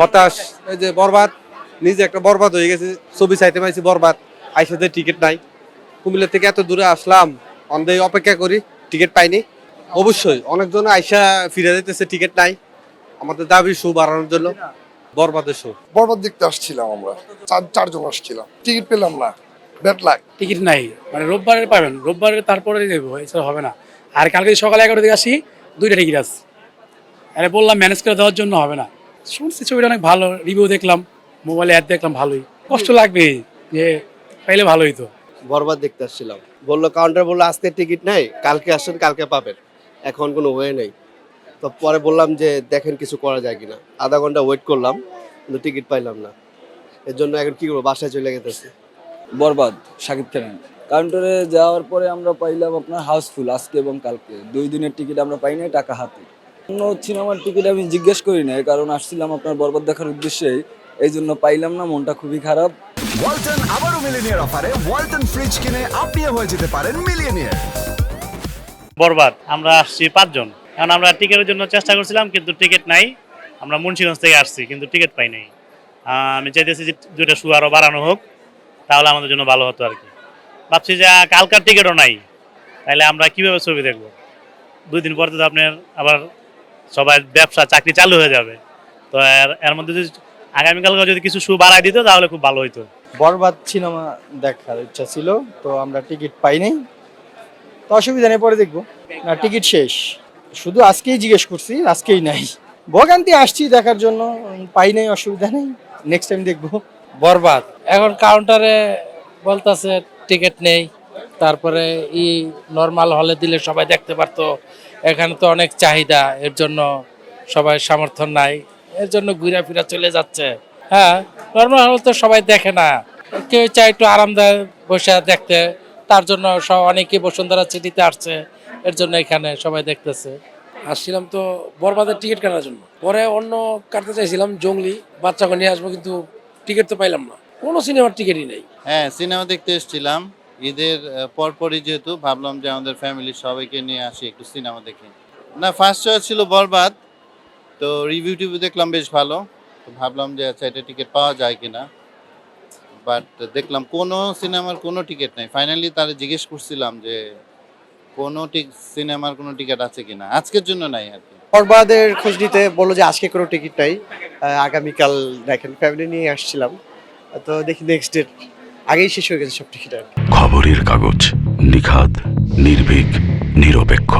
হতাশ এই যে বরবাদ নিজে একটা বরবাদ হয়ে গেছে ছবি চাইতে পাইছি বরবাদ আইসাতে টিকিট নাই। কুমিল্লা থেকে এত দূরে আসলাম অন্ধে অপেক্ষা করি টিকিট পাইনি। অবশ্যই অনেকজন আইসা ফিরে যেতেছে টিকিট নাই। আমাদের দাবি শো বাড়ানোর জন্য বরবাদের শো। বরবাদ দেখতে আসছিলাম আমরা চার চারজন আসছিলাম। টিকিট পেলাম না ব্যাট লাগ টিকিট নাই মানে রোববারে পাবেন রোববারে তারপরে দেবো এছাড়া হবে না। আর কালকে সকালে এগারো দিকে আসি দুইটা টিকিট আছে। আরে বললাম ম্যানেজ করে দেওয়ার জন্য হবে না। শুনছি ছবিটা অনেক ভালো রিভিউ দেখলাম মোবাইলে অ্যাড দেখলাম ভালোই। কষ্ট লাগবে যে পাইলে ভালোই তো। বরবাদ দেখতে আসছিলাম। বলল কাউন্টার বলল আজকে টিকিট নেই কালকে আসেন কালকে পাবেন। এখন কোনো ওয়ে নেই। তো পরে বললাম যে দেখেন কিছু করা যায় কিনা। আধা ঘণ্টা ওয়েট করলাম কিন্তু টিকিট পাইলাম না। এর জন্য এখন কি করব বাসায় চলে গেতেছে। বরবাদ সাকিব খানের কাউন্টারে যাওয়ার পরে আমরা পাইলাম আপনার হাউসফুল আজকে এবং কালকে। দুই দিনের টিকিট আমরা পাই নাই টাকা হাতে। অন্য সিনেমার টিকিট আমি জিজ্ঞেস করি নাই কারণ আসছিলাম আপনার বরবাদ দেখার উদ্দেশ্যেই। এই জন্য পাইলাম না মনটা খুবই খারাপ। ওয়ালটন আবারও মিলিনিয়ার অফারে ওয়ালটন ফ্রিজ কিনে আপনিও হয়ে যেতে পারেন মিলিয়নিয়ার। বরবাদ আমরা আসছি পাঁচজন। কারণ আমরা টিকিটের জন্য চেষ্টা করছিলাম কিন্তু টিকিট নাই। আমরা মুন্সিগঞ্জ থেকে আসছি কিন্তু টিকিট পাই নাই। আমি চাইতেছি যে দুইটা শু আরও বাড়ানো হোক তাহলে আমাদের জন্য ভালো হতো আর কি। ভাবছি যে কালকার টিকিটও নাই তাহলে আমরা কীভাবে ছবি দেখব? দুই দিন পর তো আপনার আবার সবাই ব্যবসা চাকরি চালু হয়ে যাবে। তো এর এর মধ্যে যদি আগামীকালকে যদি কিছু শু বাড়াই দিত তাহলে খুব ভালো হতো বরবাদ সিনেমা দেখার ইচ্ছা ছিল তো আমরা টিকিট পাইনি তো অসুবিধা নেই পরে দেখব। না টিকিট শেষ। শুধু আজকেই জিজ্ঞেস করছি আজকেই নাই। ভোগান্তি আসছি দেখার জন্য পাই নাই অসুবিধা নেই। নেক্সট টাইম দেখব। বরবাদ। এখন কাউন্টারে বলতেছে টিকিট নেই। তারপরে ই নর্মাল হলে দিলে সবাই দেখতে পারতো। এখানে তো অনেক চাহিদা এর জন্য সবাই সমর্থন নাই। এর জন্য ঘুরে ফিরা চলে যাচ্ছে। হ্যাঁ নর্মাল হলে তো সবাই দেখে না। কেউ চায় একটু আরামদায়ক বসে দেখতে। তার জন্য সব অনেকে বসুন্ধরা সিটিতে আসছে। এর জন্য এখানে সবাই দেখতেছে। আসছিলাম তো বরবাদের টিকিট কাটার জন্য। পরে অন্য কাটতে চাইছিলাম জঙ্গলি বাচ্চাকে নিয়ে আসব কিন্তু টিকিট তো পাইলাম না। কোনো সিনেমার টিকিটই নেই। হ্যাঁ সিনেমা দেখতে এসেছিলাম। ঈদের পরপরই যেহেতু ভাবলাম যে আমাদের ফ্যামিলির সবাইকে নিয়ে আসি একটু সিনেমা দেখি। না ফার্স্ট চয়েস ছিল বরবাদ, তো রিভিউ টিভিউ দেখলাম বেশ ভালো। তো ভাবলাম যে আচ্ছা এটা টিকিট পাওয়া যায় কিনা। বাট দেখলাম কোনো সিনেমার কোনো টিকিট নেই। ফাইনালি তারা জিজ্ঞেস করছিলাম যে কোনো সিনেমার কোনো টিকিট আছে কিনা। আজকের জন্য নাই আর কি। বরবাদের খোঁজ নিতে বলল যে আজকে কোনো টিকিট নাই। আগামীকাল দেখেন ফ্যামিলি নিয়ে আসছিলাম। তো দেখি নেক্সট ডেট আগেই শেষ হয়ে গেছে সব টিকিট খবরের কাগজ নিখাদ নির্ভীক নিরপেক্ষ।